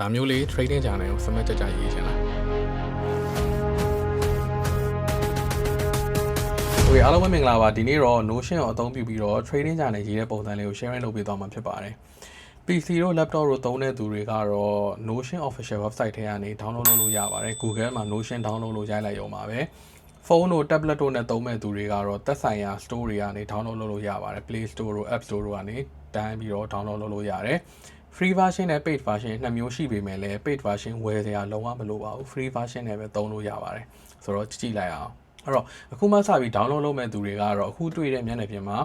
ဒါမျိုးလေး trading channel ကိုစမတ်ကြကြရေးချင်လားโอเคအားလုံးပဲမင်္ဂလာပါဒီနေ့တော့ Notion ကိုအသုံးပြုပြီးတော့ trading channel ရေးတဲ့ပုံစံလေးကို share လုပ်ပေးသွားမှာဖြစ်ပါတယ် PC တို့ laptop တို့သုံးတဲ့သူတွေကတော့ Notion official website ထဲကနေ download လုပ်လို့ရပါတယ် Google မှာ Notion download လုပ်ရိုက်လိုက်ရုံပါပဲဖုန်းတို့ tablet တို့နဲ့သုံးမဲ့သူတွေကတော့သက်ဆိုင်ရာ store တွေကနေ download လုပ်လို့ရပါတယ် Play Store တို့ App Store တို့ကနေတန်းပြီးတော့ download လုပ်လို့ရတယ် free version နဲ့ paid version နှစ်မျိုးရှိပေမဲ့လည်း paid version ဝယ်စရာလုံးဝမလိုပါဘူး free version နဲ့ပဲသုံးလို့ရပါတယ်ဆိုတော့ကြည့်ကြည့်လိုက်အောင်အဲ့တော့အခုမှစပြီး download လုပ်မဲ့သူတွေကတော့အခုတွေ့တဲ့မျက်နှာပြင်မှာ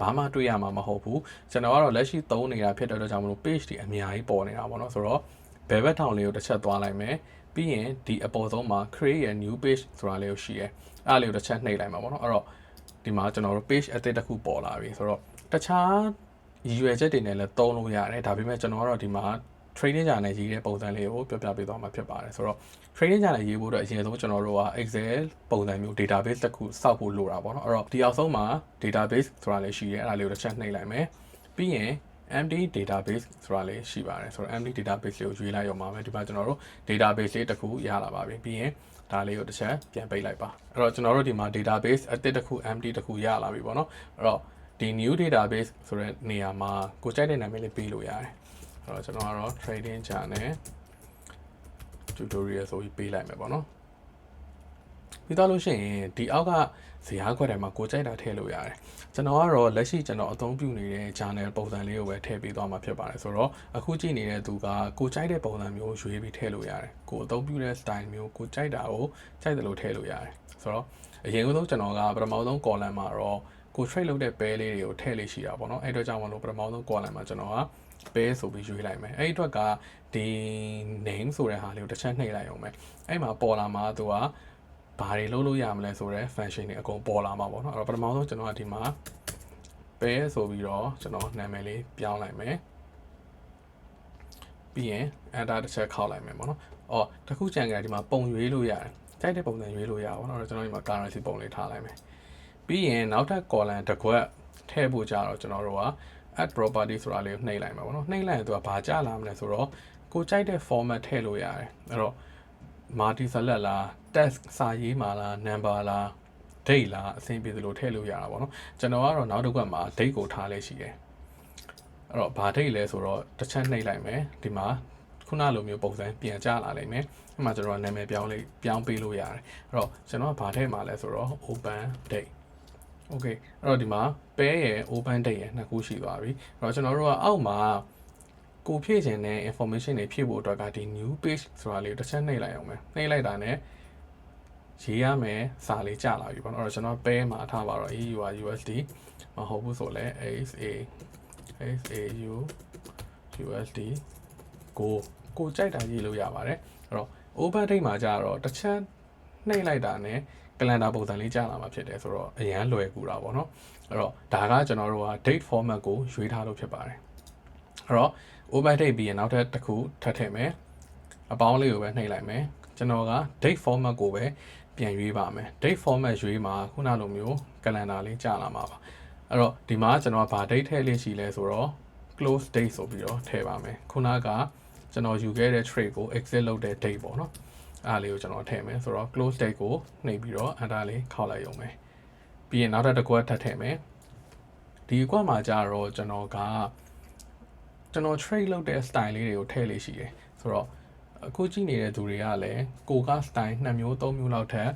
ဘာမှတွေ့ရမှာမဟုတ်ဘူးကျွန်တော်ကတော့လက်ရှိသုံးနေတာဖြစ်တဲ့အတွက်ကြောင့်မလို့ page တွေအများကြီးပေါ်နေတာပေါ့နော်ဆိုတော့ဘယ်ဘက်ထောင်လေးကိုတစ်ချက်သွားလိုက်မယ်ပြီးရင်ဒီအပေါ်ဆုံးမှာ create a new page ဆိုတာလေးကိုရှိရဲအဲ့ဒါလေးကိုတစ်ချက်နှိပ်လိုက်မှာပေါ့နော်အဲ့တော့ဒီမှာကျွန်တော်တို့ page အသစ်တစ်ခုပေါ်လာပြီဆိုတော့တခြား ရည်ရွယ်ချက်တွေနဲ့လည်းသုံးလို့ရတယ်ဒါပေမဲ့ကျွန်တော်ကတော့ဒီမှာ trading channel ရေးတဲ့ပုံစံလေးကိုပြောပြပေးသွားမှာဖြစ်ပါတယ်ဆိုတော့ trading channel ရေးဖို့အတွက်အရင်ဆုံးကျွန်တော်တို့က Excel ပုံစံမျိုး database တစ်ခုစောက်ဖို့လိုတာပေါ့နော်အဲ့တော့ဒီအောက်ဆုံးမှာ database ဆိုတာလေးရှိရဲအဲ့ဒါလေးကိုတစ်ချက်နှိပ်လိုက်မယ်ပြီးရင် empty database ဆိုတာလေးရှိပါတယ်ဆိုတော့ empty database လေးကိုရွေးလိုက်ရုံပါမယ်ဒီမှာကျွန်တော်တို့ database လေးတစ်ခုရလာပါပြီပြီးရင်ဒါလေးကိုတစ်ချက်ပြန်ပိတ်လိုက်ပါအဲ့တော့ကျွန်တော်တို့ဒီမှာ database အသစ်တစ်ခု empty တစ်ခုရလာပြီပေါ့နော်အဲ့တော့ ဒီ new database ဆိုတဲ့နေရာမှာကိုကြိုက်တဲ့နာမည်လေးပေးလို့ရတယ်အဲ့တော့ကျွန်တော်ကတော့ trading channel tutorial ဆိုပြီးပေးလိုက်မယ်ပေါ့နော်ပြီးတော့လို့ရှိရင်ဒီအောက်ကဇာတ်ခွက်ထဲမှာကိုကြိုက်တာထည့်လို့ရတယ်ကျွန်တော်ကတော့လက်ရှိကျွန်တော်အသုံးပြုနေတဲ့ channel ပုံစံလေးကိုပဲထည့်ပေးသွားမှာဖြစ်ပါတယ်ဆိုတော့အခုကြည့်နေတဲ့သူကကိုကြိုက်တဲ့ပုံစံမျိုးရွေးပြီးထည့်လို့ရတယ်ကိုအသုံးပြုတဲ့ style မျိုးကိုကြိုက်တာကိုကြိုက်တယ်လို့ထည့်လို့ရတယ်ဆိုတော့အရင်ဆုံးကျွန်တော်ကပထမဆုံး column မှာတော့ ကို trade လုပ်တဲ့ pair လေးတွေကိုထည့်လေးရှိတာပေါ့နော်အဲ့တော့ကြောင့်မလို့ပထမဆုံး column မှာကျွန်တော်က pair ဆိုပြီးရွေးလိုက်မယ်အဲ့ဒီအတွက်ကဒီ name ဆိုတဲ့ဟာလေးကိုတစ်ချက်နှိပ်လိုက်အောင်မယ်အဲ့မှာပေါ်လာမှာသူကဘာတွေလုပ်လို့ရမလဲဆိုတော့ function တွေအကုန်ပေါ်လာမှာပေါ့နော်အဲ့တော့ပထမဆုံးကျွန်တော်ကဒီမှာ pair ဆိုပြီးတော့ကျွန်တော်နာမည်လေးပြောင်းလိုက်မယ်ပြီးရင် enter တစ်ချက်ခောက်လိုက်မယ်ပေါ့နော်အော်တစ်ခုကြံကြဒီမှာပုံရွေးလို့ရတယ်ကြိုက်တဲ့ပုံစံရွေးလို့ရပါတော့ကျွန်တော်ဒီမှာ currency ပုံလေးထားလိုက်မယ် ပြီးရင်နောက်ထပ် column တစ်ခွက်ထည့်ဖို့ကြတော့ကျွန်တော်တို့က add property ဆိုတာလေးကိုနှိပ်လိုက်မှာပေါ့နော်နှိပ်လိုက်ရင်သူကဘာကြလာမလဲဆိုတော့ကိုကြိုက်တဲ့ format ထည့်လို့ရတယ်အဲ့တော့ multi select လား text စာရေးမှာလား number လား date လားအဆင်ပြေသလိုထည့်လို့ရတာပေါ့နော်ကျွန်တော်ကတော့နောက်တစ်ခွက်မှာ date ကိုထားလေးရှိတယ်အဲ့တော့ဘာ date လဲဆိုတော့တစ်ချက်နှိပ်လိုက်မယ်ဒီမှာခုနလိုမျိုးပုံစံပြန်ကြလာလိမ့်မယ်အဲ့မှာကျွန်တော်နာမည်ပြောင်းလေးပြောင်းပေးလို့ရတယ်အဲ့တော့ကျွန်တော်ကဘာထည့်မှာလဲဆိုတော့ open date okay အဲ့တော့ဒီမှာ pair ရယ် open date ရယ်နှစ်ခုရှိသွားပြီအဲ့တော့ကျွန်တော်တို့ကအောက်မှာကိုဖြည့်ခြင်းနဲ့ information တွေဖြည့်ဖို့အတွက်ကဒီ new page ဆိုတာလေးတစ်ချက်နှိပ်လိုက်အောင်မယ်နှိပ်လိုက်တာနဲ့ရေးရမယ်စာလေးကြာလာပြီပေါ့နော်အဲ့တော့ကျွန်တော် pair မှာထားပါတော့ EUR USD မဟုတ်ဘူးဆိုလဲ ASA ASAU USD ကိုကိုကြိုက်တာရေးလို့ရပါတယ်အဲ့တော့ open date မှာကြာတော့တစ်ချက်နှိပ်လိုက်တာနဲ့ ကလန်ဒါပုံစံလေးကြာလာမှာဖြစ်တယ်ဆိုတော့အရန်လွယ်ကူတာပေါ့နော်အဲ့တော့ဒါကကျွန်တော်တို့က date format ကိုရွေးထားလို့ဖြစ်ပါတယ်အဲ့တော့ open date ပြီးရင်နောက်ထပ်တစ်ခုထပ်ထည့်မယ်အပေါင်းလေးကိုပဲနှိပ်လိုက်မယ်ကျွန်တော်က date format ကိုပဲပြန်ရွေးပါမယ် date format ရွေးမှာခုနလိုမျိုးကလန်ဒါလေးကြာလာမှာပါအဲ့တော့ဒီမှာကျွန်တော်ကဘာ date ထည့်လေးရှိလဲဆိုတော့ close date ဆိုပြီးတော့ထည့်ပါမယ်ခုနကကျွန်တော်ယူခဲ့တဲ့ trade ကို exit လုပ်တဲ့ date ပေါ့နော် အားလေးကိုကျွန်တော်ထည့်မယ်ဆိုတော့ close date ကိုနှိပ်ပြီးတော့ enter လေးခောက်လိုက်ရုံပဲပြီးရင်နောက်ထပ်တစ်ခွက်ထပ်ထည့်မယ်ဒီကွက်မှာကြတော့ကျွန်တော်ကကျွန်တော် trade လုပ်တဲ့ style လေးတွေကိုထည့်လေးရှိတယ်ဆိုတော့အခုကြည့်နေတဲ့သူတွေကလည်းကိုက style နှစ်မျိုးသုံးမျိုးလောက်ထက်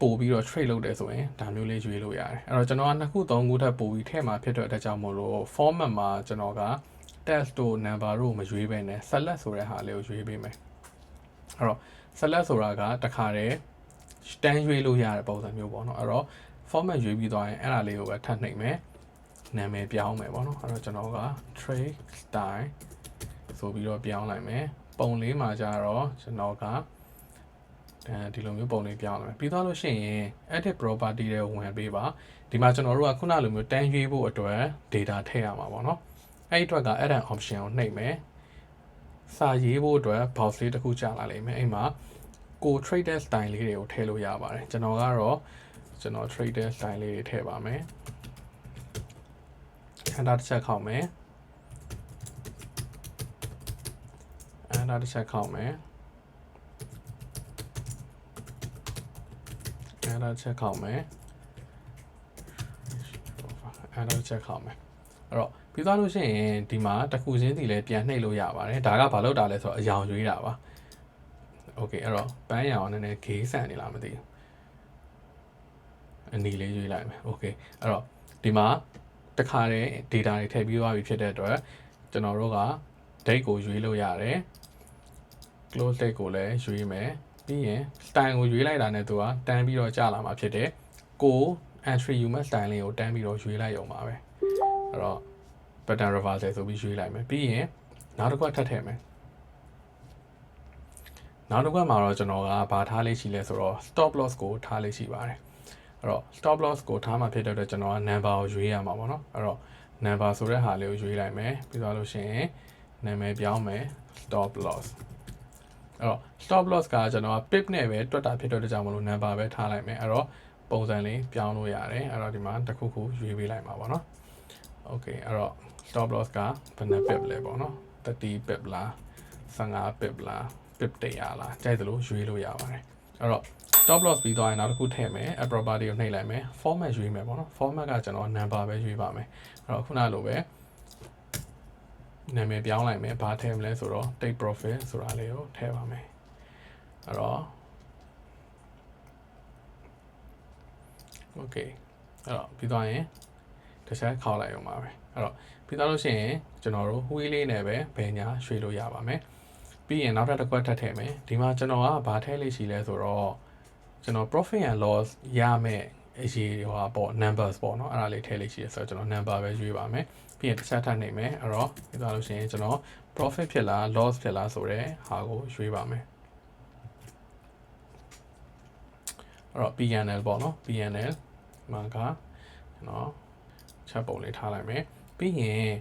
ပို့ပြီးတော့ trade လုပ်တယ်ဆိုရင်ဒါမျိုးလေးရွေးလို့ရတယ်အဲ့တော့ကျွန်တော်ကနှစ်ခုသုံးခုထပ်ပို့ပြီးထည့်မှာဖြစ်တဲ့အတွက်ကြောင့်မို့လို့ format မှာကျွန်တော်က text တို့ number တို့မရွေးဘဲနဲ့ select ဆိုတဲ့ဟာလေးကိုရွေးပေးမယ်အဲ့တော့ select ဆိုတာကတခါတည်းတန်းရွေးလို့ရတဲ့ပုံစံမျိုးပေါ့နော်အဲ့တော့ format ရွေးပြီးသွားရင်အဲ့ဒါလေးကိုပဲထပ်နှိပ်မယ်နာမည်ပြောင်းမယ်ပေါ့နော်အဲ့တော့ကျွန်တော်က trade style ဆိုပြီးတော့ပြောင်းလိုက်မယ်ပုံလေးမှာကြတော့ကျွန်တော်ကအဲဒီလိုမျိုးပုံလေးပြောင်းလာမယ်ပြီးသွားလို့ရှိရင် edit property တွေဝင်ပေးပါဒီမှာကျွန်တော်တို့ကခုနလိုမျိုးတန်းရွေးဖို့အတွက် data ထည့်ရမှာပေါ့နော်အဲ့ဒီအတွက်က add an option ကိုနှိပ်မယ် စာရေးဖို့အတွက် box လေးတစ်ခုကြာလာလိမ့်မယ်အဲ့မှာကို trader style လေးတွေကိုထည့်လို့ရပါတယ်ကျွန်တော်ကတော့ကျွန်တော် trader style လေးတွေထည့်ပါမယ် enter တစ်ချက်ခောက်မယ်အဲ့ဒါတစ်ချက်ခောက်မယ်အဲ့ဒါတစ်ချက်ခောက်မယ်အဲ့ဒါတစ်ချက်ခောက်မယ်အဲ့တော့ ပြီးသွားလို့ရှိရင်ဒီမှာတစ်ခုချင်းစီလည်းပြန်နှိပ်လို့ရပါတယ်ဒါကဘာလို့တာလဲဆိုတော့အယောင်ရွေးတာပါโอเคအဲ့တော့ပန်းရောင်နည်းနည်းဂေးဆန်နေလားမသိဘူးအနီလေးရွေးလိုက်မယ်โอเคအဲ့တော့ဒီမှာတခါတည်း data တွေထည့်ပြီးသွားပြီဖြစ်တဲ့အတွက်ကျွန်တော်တို့က date ကိုရွေးလို့ရတယ် close date ကိုလည်းရွေးမယ်ပြီးရင် style ကိုရွေးလိုက်တာနဲ့သူကတန်းပြီးတော့ကြာလာမှာဖြစ်တယ်ကို entry human style လေးကိုတန်းပြီးတော့ရွေးလိုက်ရုံပါပဲအဲ့တော့ pattern reversal ဆိုပြီးရွေးလိုက်မယ်ပြီးရင်နောက်တစ်ခုထပ်ထည့်မယ်နောက်တစ်ခုမှာတော့ကျွန်တော်ကဘာထားလေးရှိလဲဆိုတော့ stop loss ကိုထားလေးရှိပါတယ်အဲ့တော့ stop loss ကိုထားမှဖြစ်တဲ့အတွက်ကျွန်တော်က number ကိုရွေးရမှာပေါ့နော်အဲ့တော့ number ဆိုတဲ့ဟာလေးကိုရွေးလိုက်မယ်ပြီးသွားလို့ရှိရင်နာမည်ပြောင်းမယ် stop loss အဲ့တော့ stop loss ကကျွန်တော်က pip နဲ့ပဲတွက်တာဖြစ်တဲ့အတွက်ကြောင့်မလို့ number ပဲထားလိုက်မယ်အဲ့တော့ပုံစံလေးပြောင်းလို့ရတယ်အဲ့တော့ဒီမှာတစ်ခုခုရွေးပေးလိုက်မှာပေါ့နော် okay အဲ့တော့ stop loss ကဘယ်နှ pip လဲပေါ့နော်30 pip လား15 pip လား pip 100လားကြိုက်သလိုရွေးလို့ရပါတယ်အဲ့တော့ stop loss ပြီးသွားရင်နောက်တစ်ခုထည့်မယ် app property ကိုနှိပ်လိုက်မယ် format ရွေးမယ်ပေါ့နော် format ကကျွန်တော် number ပဲရွေးပါမယ်အဲ့တော့ခုနလိုပဲနာမည်ပြောင်းလိုက်မယ်ဘာထည့်မလဲဆိုတော့ take profit ဆိုတာလေးကိုထည့်ပါမယ်အဲ့တော့ okay အဲ့တော့ပြီးသွားရင်တစ်ချက်ခေါက်လိုက်အောင်ပါပဲ အဲ့တော့ပြီးသွားလို့ရှိရင်ကျွန်တော်တို့ wheel လေးနဲ့ပဲဘယ်ညာရွှေ့လို့ရပါမယ်ပြီးရင်နောက်ထပ်တစ်ခွက်ထပ်ထည့်မယ်ဒီမှာကျွန်တော်ကဘာထည့်လေးရှိလဲဆိုတော့ကျွန်တော် profit and loss ရမယ်အရေးဟိုပေါ့ numbers ပေါ့နော်အဲ့ဒါလေးထည့်လေးရှိရဆိုတော့ကျွန်တော် number ပဲရွေးပါမယ်ပြီးရင်တစ်ချက်ထပ်နေမယ်အဲ့တော့ပြီးသွားလို့ရှိရင်ကျွန်တော် profit ဖြစ်လား loss ဖြစ်လားဆိုတဲ့ဟာကိုရွေးပါမယ်အဲ့တော့ PNL ပေါ့နော် PNL မှာကကျွန်တော်ချက်ပုံလေးထားလိုက်မယ် ပြီးရင်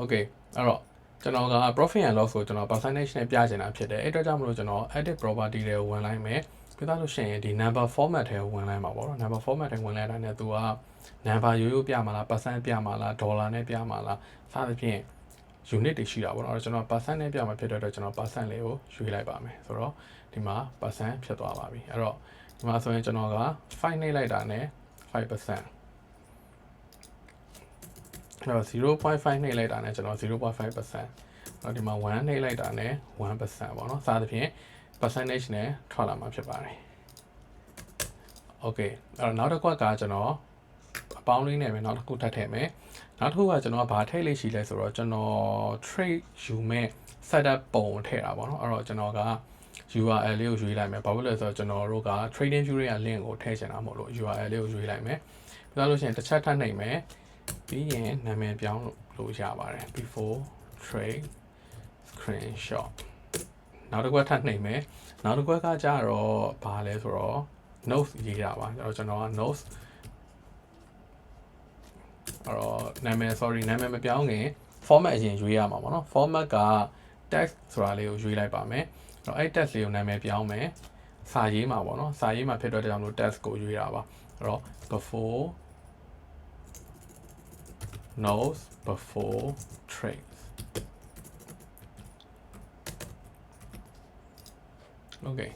okay အဲ့တော့ကျွန်တော်က profit and loss ကိုကျွန်တော် percentage နဲ့ပြချင်တာဖြစ်တယ်အဲ့အတွက်ကြောင့်မလို့ကျွန်တော် edit property တွေကိုဝင်လိုက်မယ်ပြီးသားလို့ရှိရင်ဒီ number format ထဲကိုဝင်လိုက်မှာပေါ့နော် number format ထဲဝင်လိုက်တာနဲ့သူက number ရိုးရိုးပြမှာလား percent ပြမှာလား dollar နဲ့ပြမှာလားစသဖြင့် unit တွေရှိတာပေါ့နော်အဲ့တော့ကျွန်တော် percent နဲ့ပြမှာဖြစ်တဲ့အတွက်ကျွန်တော် percent လေးကိုရွေးလိုက်ပါမယ်ဆိုတော့ဒီမှာ percent ဖြစ်သွားပါပြီအဲ့တော့ဒီမှာဆိုရင်ကျွန်တော်က5နှိပ်လိုက်တာနဲ့5% အဲ့တော့0.5နှိပ်လိုက်တာနဲ့ကျွန်တော်0.5%အဲ့တော့ဒီမှာ1နှိပ်လိုက်တာနဲ့1%ပေါ့နော်စသဖြင့် percentage နဲ့ထွက်လာမှာဖြစ်ပါတယ် okay အဲ့တော့နောက်တစ်ခွက်ကကျွန်တော်အပေါင်းလေးနဲ့ပဲနောက်တစ်ခုထပ်ထည့်မယ်နောက်တစ်ခုကကျွန်တော်ကဘာထည့်လေးရှိလဲဆိုတော့ကျွန်တော် trade ယူမဲ့ setup ပုံထည့်တာပေါ့နော်အဲ့တော့ကျွန်တော်က URL လေးကိုရွေးလိုက်မယ်ဘာဖြစ်လဲဆိုတော့ကျွန်တော်တို့က trading view ရဲ့ link ကိုထည့်ချင်တာမဟုတ်လို့ URL လေးကိုရွေးလိုက်မယ်ပြီးတော့လို့ရှိရင်တစ်ချက်ထပ်နှိပ်မယ် ပြီးရင်နာမည်ပြောင်းလို့ရပါတယ် before trade screenshot နောက်တစ်ခွက်ထပ်နှိပ်မယ်နောက်တစ်ခွက်ကကြတော့ဘာလဲဆိုတော့ notes ရေးတာပါအဲ့တော့ကျွန်တော်က notes အဲ့တော့နာမည် sorry နာမည်မပြောင်းခင် format အရင်ရွေးရမှာပေါ့နော် format က text ဆိုတာလေးကိုရွေးလိုက်ပါမယ်အဲ့တော့အဲ့ text လေးကိုနာမည်ပြောင်းမယ်စာရေးမှာပေါ့နော်စာရေးမှာဖြစ်တော့တဲ့ကြောင့်လို့ text ကိုရွေးတာပါအဲ့တော့ before knows before trades okay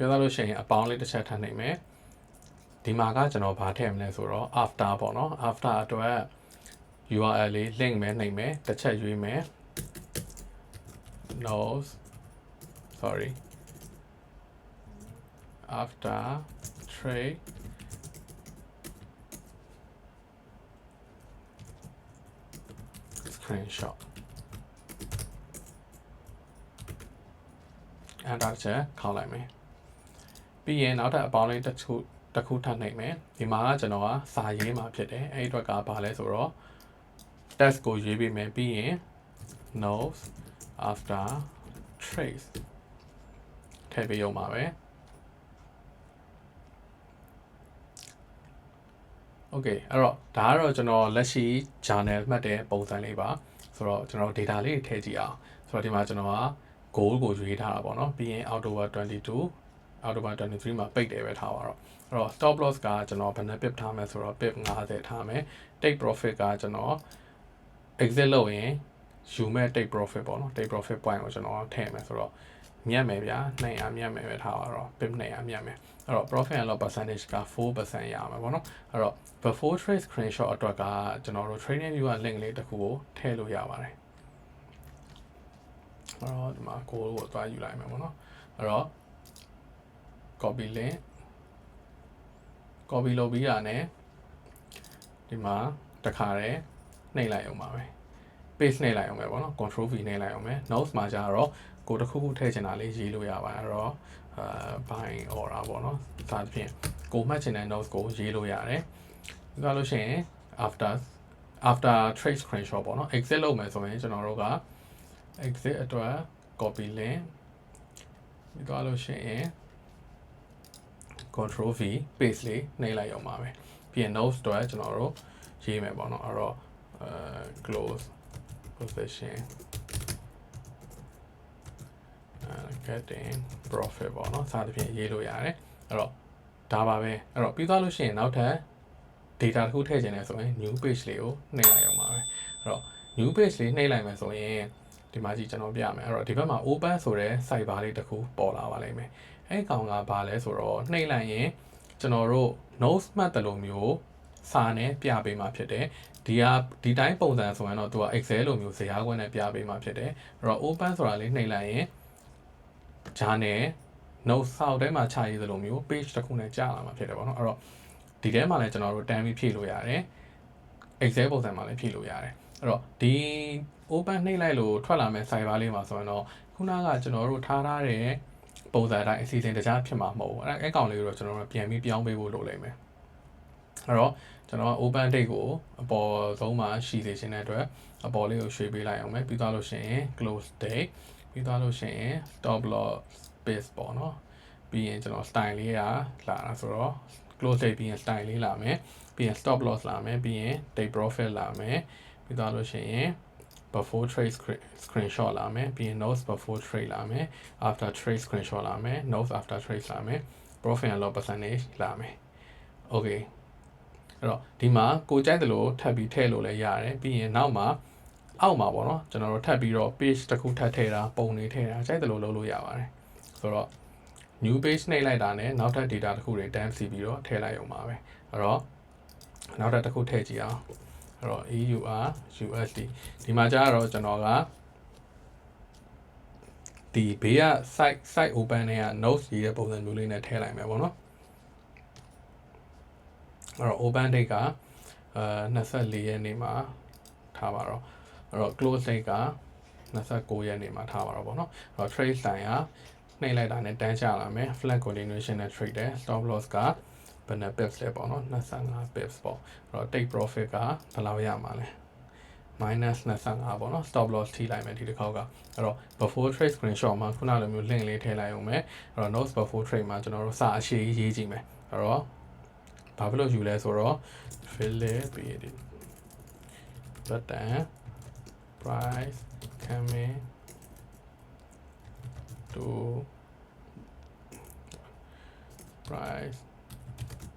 ပြောသားလို့ရှိရင်အပေါင်းလေးတစ်ချက်ထပ်နိုင်မယ် ဒီမှာကကျွန်တော်ဗာထည့်မလဲဆိုတော့ after ပေါ့နော် after အတွက် URL လေး link ပဲနှိပ်မယ်တစ်ချက်ရွေးမယ် knows sorry after trade screenshot အဲ့ဒါချက်ခေါက်လိုက်မယ်ပြီးရင်နောက်ထပ်အပေါင်းလေးတစ်ခု တစ်ခုထပ်နိုင်မယ်ဒီမှာကျွန်တော်ကစာရေးမှာဖြစ်တယ်အဲ့ဒီအတွက်ကဘာလဲဆိုတော့ test ကိုရေးပေးမယ်ပြီးရင် notes after trace ထည့်ပေးရုံပါပဲ okay အဲ့တော့ဒါကတော့ကျွန်တော်လက်ရှိ journal မှတ်တဲ့ပုံစံလေးပါဆိုတော့ကျွန်တော် data လေးထည့်ကြည့်အောင်ဆိုတော့ဒီမှာကျွန်တော်က goal ကိုရွေးထားတာပေါ့နော်ပြီးရင် October 22 October 23မှာပိတ်တယ်ပဲထားပါတော့အဲ့တော့ stop loss ကကျွန်တော်ဘယ်နှ pip ထားမယ်ဆိုတော့ pip 50ထားမယ် take profit ကကျွန်တော် exit လုပ်ရင်ယူမဲ့ take profit ပေါ့နော် take profit point ကိုကျွန်တော်ထည့်မယ်ဆိုတော့မြတ်မယ်ဗျာ200မြတ်မယ်ပဲထားပါတော့ pip 200မြတ်မယ်အဲ့တော့ profit and loss percentage က4%ရမှာပေါ့နော်အဲ့တော့ before trade screenshot အတွက်ကကျွန်တော်တို့ trading view က link လေးတစ်ခုကိုထည့်လို့ရပါတယ်အဲ့တော့ဒီမှာ code ကိုသွားယူလိုက်မယ်ပေါ့နော်အဲ့တော့ copy link copy လုပ်ပြီးတာ ਨੇ ဒီမှာတခါတည်းနှိပ်လိုက်အောင်ပါပဲ paste နှိပ်လိုက်အောင်ပဲပေါ့နော် control v နှိပ်လိုက်အောင်ပဲ notes မှာကျတော့ကိုတစ်ခုခုထည့်ချင်တာလေးရေးလို့ရပါတယ်အဲ့တော့အာ buy order ပေါ့နော်ဒါသဖြင့်ကိုမှတ်ချင်တဲ့ notes ကိုရေးလို့ရတယ်ပြီးတော့လို့ရှိရင် after after trade screenshot ပေါ့နော် exit လုပ်မယ်ဆိုရင်ကျွန်တော်တို့က exit အတွက် copy link ပြီးတော့လို့ရှိရင် control v paste လေးနှိပ်လိုက်အောင်ပါပဲပြီးရင် notes တော့ကျွန်တော်တို့ရေးမယ်ပေါ့နော်အဲ့တော့အဲ close position and getting profit ပေါ့နော်စသဖြင့်ရေးလို့ရတယ်အဲ့တော့ဒါပါပဲအဲ့တော့ပြီးသွားလို့ရှိရင်နောက်ထပ် data တစ်ခုထည့်ချင်တယ်ဆိုရင် new page လေးကိုနှိပ်လိုက်အောင်ပါပဲအဲ့တော့ new page လေးနှိပ်လိုက်မယ်ဆိုရင်ဒီမှာကြည့်ကျွန်တော်ပြမယ်အဲ့တော့ဒီဘက်မှာ open ဆိုတဲ့ site bar လေးတစ်ခုပေါ်လာပါလိမ့်မယ် အဲ့ကောင်ကဘာလဲဆိုတော့နှိပ်လိုက်ရင်ကျွန်တော်တို့ notes မှတ်တယ်လို့မျိုးစာနဲ့ပြပေးမှာဖြစ်တယ်ဒီကဒီတိုင်းပုံစံဆိုရင်တော့သူက Excel လိုမျိုးဇာတ်ခွက်နဲ့ပြပေးမှာဖြစ်တယ်အဲ့တော့ open ဆိုတာလေးနှိပ်လိုက်ရင်ဂျာနယ် note ဆောက်ထဲမှာခြာရေးသလိုမျိုး page တစ်ခုနဲ့ကြာလာမှာဖြစ်တယ်ပေါ့နော်အဲ့တော့ဒီထဲမှာလည်းကျွန်တော်တို့တန်းပြီးဖြည့်လို့ရတယ် Excel ပုံစံမှာလည်းဖြည့်လို့ရတယ်အဲ့တော့ဒီ open နှိပ်လိုက်လို့ထွက်လာမဲ့ site bar လေးမှာဆိုရင်တော့ခုနကကျွန်တော်တို့ထားထားတဲ့ ပုံစံအတိုင်းအစီအစဉ်တခြားဖြစ်မှာမဟုတ်ဘူးအဲ့အဲ့ကောင်လေးကိုတော့ကျွန်တော်တို့ပြန်ပြီးပြောင်းပေးဖို့လုပ်လိမ့်မယ်အဲ့တော့ကျွန်တော်က open date ကိုအပေါ်ဆုံးမှာရှိစေချင်တဲ့အတွက်အပေါ်လေးကိုရွှေ့ပေးလိုက်အောင်မယ်ပြီးသွားလို့ရှိရင် close date ပြီးသွားလို့ရှိရင် stop loss space ပေါ့နော်ပြီးရင်ကျွန်တော် style လေးကလာတာဆိုတော့ close date ပြီးရင် style လေးလာမယ်ပြီးရင် stop loss လာမယ်ပြီးရင် take profit လာမယ်ပြီးသွားလို့ရှိရင် before trade screenshot လာမယ်ပြီးရင် notes before trade လာမယ် after trade screenshot လာမယ် notes after trade လာမယ် profit and loss percentage လာမယ် okay အဲ့တော့ဒီမှာကိုကြိုက်တယ်လို့ထပ်ပြီးထည့်လို့လည်းရတယ်ပြီးရင်နောက်မှာအောက်မှာပေါ့နော်ကျွန်တော်တို့ထပ်ပြီးတော့ page တစ်ခုထပ်ထည့်တာပုံတွေထည့်တာကြိုက်တယ်လို့လုပ်လို့ရပါတယ်ဆိုတော့ new page နှိပ်လိုက်တာနဲ့နောက်ထပ် data တစ်ခုတွေ dump စီပြီးတော့ထည့်လိုက်အောင်ပါပဲအဲ့တော့နောက်ထပ်တစ်ခုထည့်ကြည့်အောင် အဲ့တော့ EUR USD ဒီမှာကျတော့ကျွန်တော်ကဒီဘေးက site site open တွေက notes ရေးတဲ့ပုံစံမျိုးလေးနဲ့ထည့်လိုက်မယ်ပေါ့နော်အဲ့တော့ open date ကအာ24ရက်နေ့မှာထားပါတော့အဲ့တော့ close date က29ရက်နေ့မှာထားပါတော့ဗောနော်အဲ့တော့ trade line ကနှိပ်လိုက်တာနဲ့တန်းချလာမယ် flat continuation နဲ့ trade တယ် stop loss က ဘယ်နှ pips လဲပေါ့နော်25 pips ပေါ့အဲ့တော့ take profit ကဘယ်လောက်ရမှာလဲ minus 25ပေါ့နော် stop loss ထိလိုက်မယ်ဒီတစ်ခေါက်ကအဲ့တော့ before trade screenshot မှာခုနလိုမျိုး link လေးထည့်လိုက်အောင်မယ်အဲ့တော့ notes before trade မှာကျွန်တော်တို့စာအရှိရေးကြည့်မယ်အဲ့တော့ဘာဖြစ်လို့ယူလဲဆိုတော့ fill it period button price coming to price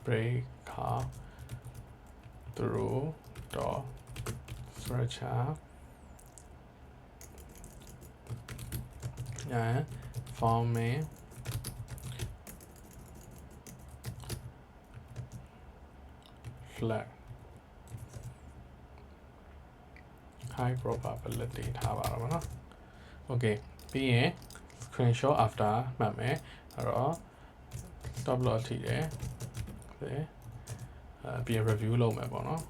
break out through the structure and forming flag high probability ထားပါတော့မနော် okay ပြီးရင် screenshot after မှတ်မယ်အဲ့တော့ stop loss ထိတယ် အဲပြီးရင် review လုပ်မယ်ပေါ့နော်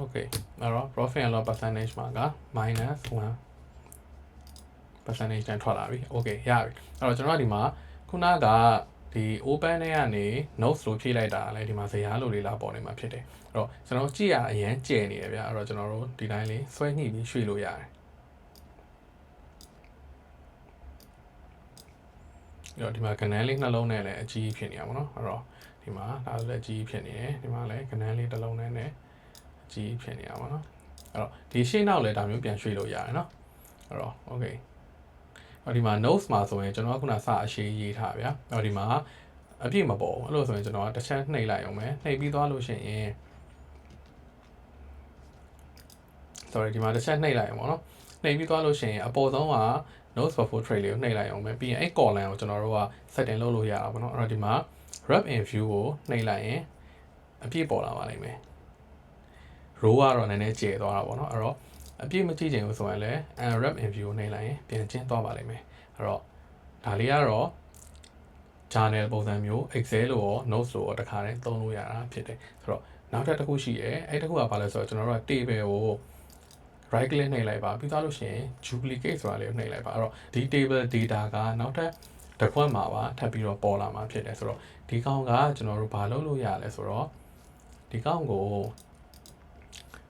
okay အဲ့တော့ profit and loss percentage မှာက minus 1 percentage တန်ထွက်လာပြီ okay ရပြီအဲ့တော့ကျွန်တော်ကဒီမှာခုနက ဒီ open ထဲကနေ notes လို့ဖြည့်လိုက်တာလည်းဒီမှာဇယားလိုလေးလာပေါ်နေမှာဖြစ်တယ်အဲ့တော့ကျွန်တော်ကြည့်ရအရင်ကျဲနေတယ်ဗျအဲ့တော့ကျွန်တော်တို့ဒီတိုင်းလေးဆွဲညှိပြီးရွှေ့လို့ရတယ်ပြီးတော့ဒီမှာကနန်းလေးနှလုံးနဲ့လည်းအကြီးဖြစ်နေရပါတော့အဲ့တော့ဒီမှာဒါလည်းအကြီးဖြစ်နေတယ်ဒီမှာလည်းကနန်းလေးတစ်လုံးနဲ့နဲ့အကြီးဖြစ်နေရပါတော့အဲ့တော့ဒီရှေ့နောက်လည်းဒါမျိုးပြန်ရွှေ့လို့ရတယ်နော်အဲ့တော့ okay အဲ့ဒီမှာ notes မှာဆိုရင်ကျွန်တော်ကခုနစအရှိရေးထားဗျာအဲ့ဒီမှာအပြည့်မပေါ်ဘူးအဲ့လိုဆိုရင်ကျွန်တော်ကတစ်ချက်နှိပ်လိုက်အောင်မယ်နှိပ်ပြီးသွားလို့ရှိရင် sorry ဒီမှာတစ်ချက်နှိပ်လိုက်အောင်ပေါ့နော်နှိပ်ပြီးသွားလို့ရှိရင်အပေါ်ဆုံးက notes before trade လေးကိုနှိပ်လိုက်အောင်မယ်ပြီးရင်အဲ့ column ကိုကျွန်တော်တို့က setting လုပ်လို့ရတာပေါ့နော်အဲ့တော့ဒီမှာ wrap in view ကိုနှိပ်လိုက်ရင်အပြည့်ပေါ်လာပါလိမ့်မယ် row ကတော့နည်းနည်းကျယ်သွားတာပေါ့နော်အဲ့တော့ အပြည့်မကြည့်ချင်ဘူးဆိုရင်လည်း unwrap in view ကိုနှိပ်လိုက်ရင်ပြန်ကျင်းသွားပါလိမ့်မယ်အဲ့တော့ဒါလေးကတော့ journal ပုံစံမျိုး excel လို့ရော notes လို့ရောတခါတည်းသုံးလို့ရတာဖြစ်တယ်ဆိုတော့နောက်ထပ်တစ်ခုရှိရဲအဲ့တစ်ခုကဘာလဲဆိုတော့ကျွန်တော်တို့က table ကို right click နှိပ်လိုက်ပါပြီးသားလို့ရှိရင် duplicate ဆိုတာလေးကိုနှိပ်လိုက်ပါအဲ့တော့ဒီ table data ကနောက်ထပ်တစ်ခွက်မှာပါထပ်ပြီးတော့ပေါ်လာမှာဖြစ်တယ်ဆိုတော့ဒီကောင်ကကျွန်တော်တို့ဘာလုပ်လို့ရလဲဆိုတော့ဒီကောင်ကို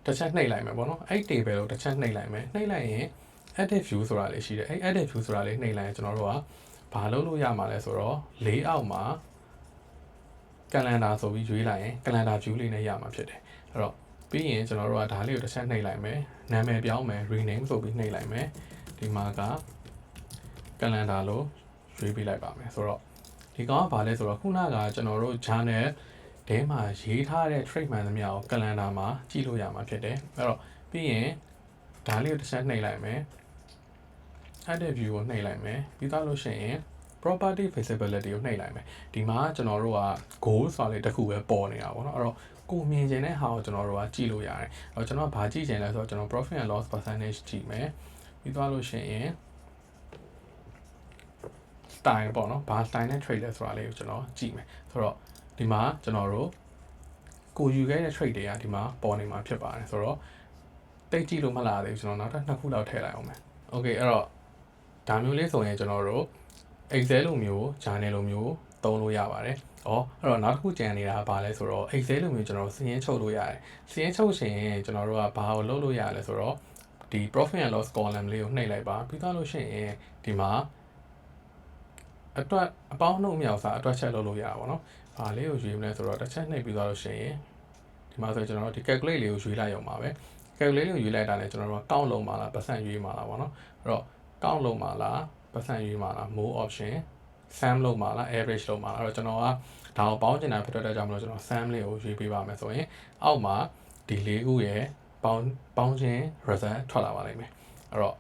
တစ်ချက်နှိပ်လိုက်မယ်ပေါ့နော်အဲ့ table ကိုတစ်ချက်နှိပ်လိုက်မယ်နှိပ်လိုက်ရင် edit view ဆိုတာလေးရှိတယ်အဲ့ edit view ဆိုတာလေးနှိပ်လိုက်ရင်ကျွန်တော်တို့ကဘာလုပ်လို့ရမှာလဲဆိုတော့ layout မှာ calendar ဆိုပြီးရွေးလိုက်ရင် calendar view လေးနဲ့ရမှာဖြစ်တယ်အဲ့တော့ပြီးရင်ကျွန်တော်တို့ကဒါလေးကိုတစ်ချက်နှိပ်လိုက်မယ်နာမည်ပြောင်းမယ် rename ဆိုပြီးနှိပ်လိုက်မယ်ဒီမှာက calendar လို့ရွေးပေးလိုက်ပါမယ်ဆိုတော့ဒီကောင်ကဘာလဲဆိုတော့ခုနကကျွန်တော်တို့ journal တဲမှာရေးထားတဲ့ trade မှန်သမျှကို calendar မှာကြည့်လို့ရမှာဖြစ်တယ်အဲ့တော့ပြီးရင်ဒါလေးကိုတစ်ချက်နှိပ်လိုက်မယ် edit view ကိုနှိပ်လိုက်မယ်ပြီးသားလို့ရှိရင် property visibility ကိုနှိပ်လိုက်မယ်ဒီမှာကျွန်တော်တို့က goal ဆိုတာလေးတစ်ခုပဲပေါ်နေတာပေါ့နော်အဲ့တော့ကိုမြင်ချင်တဲ့ဟာကိုကျွန်တော်တို့ကကြည့်လို့ရတယ်အဲ့တော့ကျွန်တော်ကဘာကြည့်ချင်လဲဆိုတော့ကျွန်တော် profit and loss percentage ကြည့်မယ်ပြီးသွားလို့ရှိရင် style ပေါ့နော်ဘာ style နဲ့ trade လဲဆိုတာလေးကိုကျွန်တော်ကြည့်မယ်ဆိုတော့ ဒီမှာကျွန်တော်တို့ကိုယူခဲ့တဲ့ trade တွေကဒီမှာပေါ်နေမှာဖြစ်ပါတယ်ဆိုတော့တိတ်ကြည့်လို့မလာသေးဘူးကျွန်တော်နောက်ထပ်နှစ်ခုလောက်ထည့်လိုက်အောင်မယ် okay အဲ့တော့ဒါမျိုးလေးဆိုရင်ကျွန်တော်တို့ Excel လိုမျိုး Journal လိုမျိုးသုံးလို့ရပါတယ်။ဩအဲ့တော့နောက်တစ်ခုကြံနေတာကဘာလဲဆိုတော့ Excel လိုမျိုးကျွန်တော်စီးရင်ချုပ်လို့ရတယ်။စီးရင်ချုပ်ရှင်ကျွန်တော်တို့ကဘာကိုလုပ်လို့ရလဲဆိုတော့ဒီ profit and loss column လေးကိုနှိပ်လိုက်ပါပြီးသားလို့ရှိရင်ဒီမှာအတွက်အပေါင်းနှုတ်မြောက်စားအတွက်ချက်လုပ်လို့ရတာပေါ့နော်။ ဘာလေးကိုရွေးမလဲဆိုတော့တစ်ချက်နှိပ်ပြီးသားလို့ရှိရင်ဒီမှာဆိုကျွန်တော်တို့ဒီ calculate လေးကိုရွေးလိုက်ရုံပါပဲ။ calculate လေးကိုရွေးလိုက်တာနဲ့ကျွန်တော်တို့က count လုံးပါလား percent ရွေးပါလားပေါ့နော်။အဲ့တော့ count လုံးပါလား percent ရွေးပါလား more option sum လုံးပါလား average လုံးပါလားအဲ့တော့ကျွန်တော်ကဒါကိုပေါင်းချင်တာဖြစ်တဲ့ကြောင့်မလို့ကျွန်တော် sum လေးကိုရွေးပေးပါမယ်ဆိုရင်အောက်မှာဒီလေးခုရဲ့ပေါင်းပေါင်းခြင်း result ထွက်လာပါလိမ့်မယ်အဲ့တော့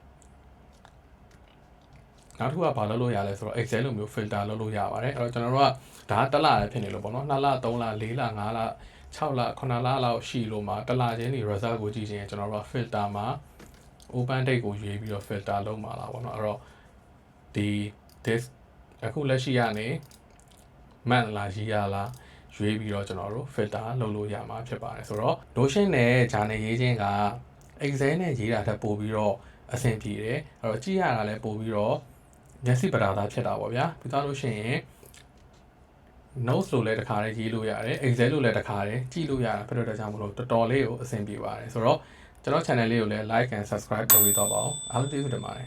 နောက်တစ်ခုကဘာလုပ်လို့ရလဲဆိုတော့ Excel လိုမျိုး filter လုပ်လို့ရပါတယ်အဲ့တော့ကျွန်တော်တို့ကဒါတစ်လလည်းဖြစ်နေလို့ပေါ့နော်2လ3လ4လ5လ6လ9လ9လလောက်ရှိလို့မှာတစ်လချင်းဒီ result ကိုကြည့်ရင်ကျွန်တော်တို့က filter မှာ open date ကိုရွေးပြီးတော့ filter လုပ်မှာလားပေါ့နော်အဲ့တော့ဒီ this အခုလက်ရှိကနေ month လား year လားရွေးပြီးတော့ကျွန်တော်တို့ filter လုပ်လို့ရမှာဖြစ်ပါတယ်ဆိုတော့ Notion နဲ့ Journal ရေးခြင်းက Excel နဲ့ရေးတာထက်ပိုပြီးတော့အဆင်ပြေတယ်အဲ့တော့ကြည့်ရတာလည်းပိုပြီးတော့ မျက်စိပဓာသာဖြစ်တာပေါ့ဗျာပြီးသားလို့ရှိရင် notes လို့လည်းတခါတည်းရေးလို့ရတယ် excel လို့လည်းတခါတည်းကြည့်လို့ရတာဖြစ်တော့ကြောင့်မလို့တော်တော်လေးကိုအဆင်ပြေပါတယ်ဆိုတော့ကျွန်တော် channel လေးကိုလည်း like and subscribe လုပ်ပေးတော့ပါအောင်အားလုံးကျေးဇူးတင်ပါတယ်